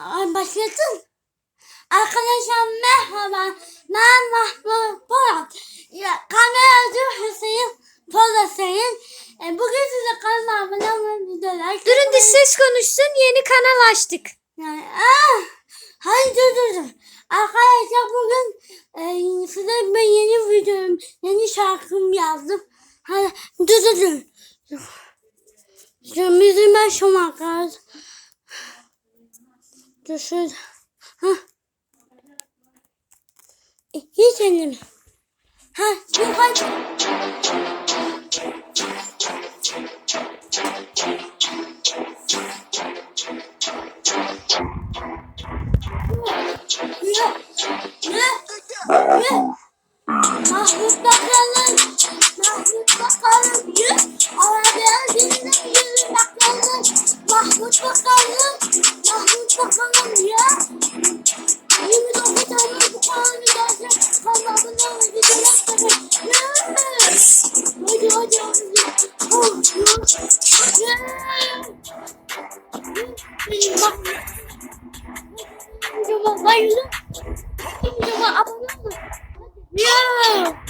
Başlasın. Arkadaşlar merhaba. Ben Mahmut Polat. Ya, kameracı Hüseyin Polat'ın. E, bugün size kanalıma abone olmayı videolar. Durun dış ses konuşsun yeni kanal açtık. Yani, ah, hayır dur dur dur. Arkadaşlar bugün e, size ben yeni videom, yeni şarkım yazdım. Hadi dur dur dur. Şu müziği ben şu makas. Şurada. Hah. E, Hiç elimi. Ha, hadi. Videoma bayılın. Videoma abone olun. Yeah.